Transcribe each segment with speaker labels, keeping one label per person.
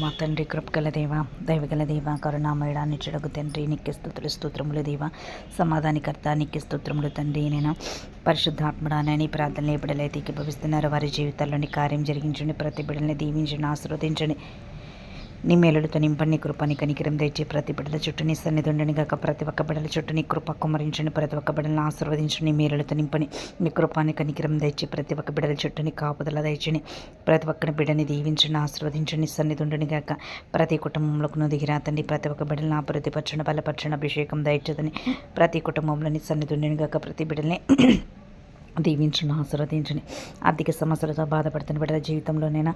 Speaker 1: మా తండ్రి కృపగల దేవ దైవగల దేవ కరుణామయుడా నిచ్చడకు తండ్రి నీకే స్థుతులు స్తోత్రములు దేవ. సమాధానికర్త నిక్కి స్తోత్రములు తండ్రి నేను పరిశుద్ధాత్మడానని ప్రార్థనలు ఏ బిడ్డలైతే వారి జీవితాల్లోని కార్యం జరిగించండి ప్రతి బిడ్డల్ని దీవించండి ఆశీర్వదించండి. నీ మేలులతో నింపండి నీ కృపని కనికిరం తెచ్చి ప్రతి బిడ్డల చుట్టూ నీ సన్నిధుండని గాక ప్రతి ఒక్క బిడ్డల చుట్టూ నీ కృప కుమరించండి ప్రతి ఒక్క బిడ్డలను ఆశీర్వదించండి నీ మేలులతో నింపని నీ కృపాని కనికిరం తెచ్చి ప్రతి ఒక్క బిడ్డల చుట్టూ నీ కాపుదల దయచని ప్రతి ఒక్కరి బిడ్డని దీవించండి ఆశీర్వదించండి సన్నిధుండని గాక ప్రతి కుటుంబంలోకి దిగిరాతండి ప్రతి ఒక్క బిడ్డలను అభివృద్ధిపరచండి బలపరచండి అభిషేకం దయచదని ప్రతి కుటుంబంలోని సన్నిధుండని గాక ప్రతి బిడ్డల్ని దీవించండి ఆశీర్వదించండి ఆర్థిక సమస్యలతో బాధపడుతున్న బిడ్డల జీవితంలోనైనా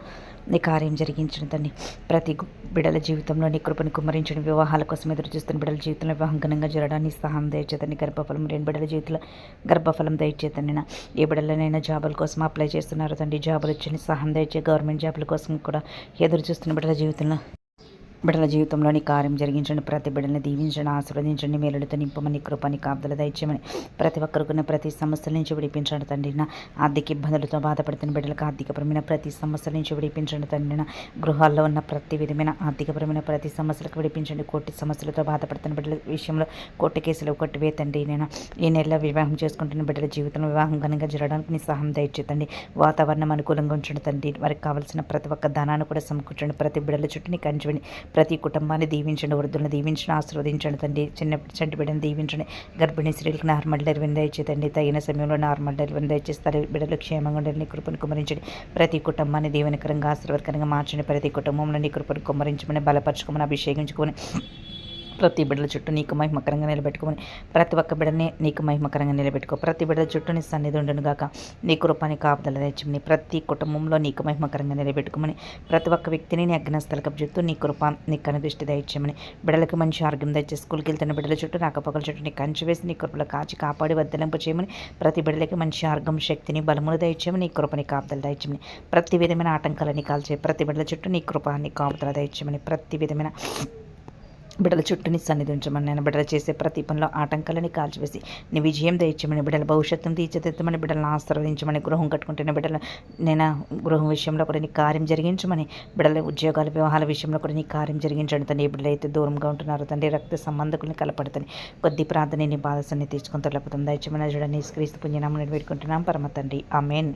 Speaker 1: నీ కార్యం జరిగించిన తండ్రి ప్రతి బిడ్డల జీవితంలో నీ కృపను కుమ్మరించండి వివాహాల కోసం ఎదురు చూస్తున్న బిడ్డల జీవితంలో వివాహం ఘనంగా జరగడానికి సహాయం దయచేతండి గర్భఫలం రెండు బిడ్డల జీవితంలో గర్భఫలం దయచేతండి ఏ బిడ్డలనైనా జాబుల కోసం అప్లై చేస్తున్నారు తండ్రి జాబులు వచ్చి సహాయం దయచే గవర్నమెంట్ జాబుల కోసం కూడా ఎదురు చూస్తున్న బిడ్డల జీవితంలో బిడ్డల జీవితంలోని కార్యం జరిగించండి ప్రతి బిడ్డల్ని దీవించండి ఆశీర్వదించండి మేలుడితో నింపమని కృపని కాపుదల దయచేయమని ప్రతి ఒక్కరికి ప్రతి సమస్యల నుంచి విడిపించండి తండ్రి. ఆర్థిక ఇబ్బందులతో బాధపడుతున్న బిడ్డలకు ఆర్థికపరమైన ప్రతి సమస్యల నుంచి విడిపించండి తండ్రి. గృహాల్లో ఉన్న ప్రతి విధమైన ఆర్థికపరమైన ప్రతి సమస్యలకు విడిపించండి. కోటి సమస్యలతో బాధపడుతున్న బిడ్డల విషయంలో కోర్టు కేసులు కొట్టివే తండ్రి. నేను ఈ నెలలో వివాహం చేసుకుంటున్న బిడ్డల జీవితంలో వివాహం ఘనంగా జరగడానికి నీ సహాయం దయచేతండి వాతావరణం అనుకూలంగా ఉంచండి తండ్రి. వారికి కావాల్సిన ప్రతి ఒక్క ధనాన్ని కూడా సమకూర్చండి. ప్రతి బిడ్డల చుట్టూ నీ కంచండి ప్రతి కుటుంబాన్ని దీవించండి వృద్ధులను దీవించండి ఆశీర్వదించండి తండ్రి. చిన్న చంటి బిడ్డను దీవించండి. గర్భిణీ స్త్రీలకు నార్మల్ డెలివరీ దయచేతండి తగిన సమయంలో నార్మల్ డెలివరీ దయచేస్తారు బిడ్డలు క్షేమంగా ఉండండి కృపను కుమరించండి ప్రతి కుటుంబాన్ని దీవెనకరంగా ఆశీర్వాదకరంగా మార్చండి. ప్రతి కుటుంబంలో నీ కృపను కుమరించమని బలపరచుకోమని అభిషేకించుకొని ప్రతి బిడ్డల చుట్టూ నీకు మహిమకరంగా నిలబెట్టుకోమని ప్రతి ఒక్క బిడ్డని నీకు మహిమకరంగా నిలబెట్టుకో. ప్రతి బిడ్డల చుట్టూ నీ సన్నిధి ఉండునుగాక నీ కృపాని కాపుదల తెచ్చమని ప్రతి కుటుంబంలో నీకు మహిమకరంగా నిలబెట్టుకోమని ప్రతి ఒక్క వ్యక్తిని నీ అగ్నస్థలకు చెప్తూ నీ కృప నీ కనుదృష్టి దయచేయమని బిడ్డలకు మంచి ఆరోగ్యం దయచే స్కూల్కి వెళ్తున్న బిడ్డల చుట్టూ రాకపోకల చుట్టూ నీ కంచి వేసి నీ కృపలో కాచి కాపాడి వద్దలింపు చేయమని ప్రతి బిడ్డలకి మంచి ఆరోగ్యం శక్తిని బలములు దయచేయమని నీ కృపని కాపుదల దయచేయమని ప్రతి విధమైన ఆటంకాలని కాల్చే ప్రతి బిడ్డల చుట్టూ నీ కృప నీ కాపుదల దయచేయమని ప్రతి విధమైన బిడ్డల చుట్టూని సన్నిధించమని నేను బిడ్డలు చేసే ప్రతి పనిలో ఆటంకాలని కాల్చివేసి నీ విజయం దయచమని బిడ్డల భవిష్యత్తును తీర్చిదిద్దమని బిడ్డలను ఆశీర్వదించమని గృహం కట్టుకుంటున్న బిడ్డలు నేను గృహం విషయంలో కూడా నీ కార్యం జరిగించమని బిడ్డల ఉద్యోగాల వివాహాల విషయంలో కూడా నీ కార్యం జరిగించండి తండ్రి. బిడ్డలైతే దూరంగా ఉంటున్నారు తండ్రి. రక్త సంబంధకుల్ని కలపడతని కొద్ది ప్రార్థన నీ బాధసన్ని తీసుకుని తొలపుతుంది దయచమని చూడని క్రీస్తు పుణ్యనామని పెట్టుకుంటున్నాం పరమ తండ్రి. ఆమెన్.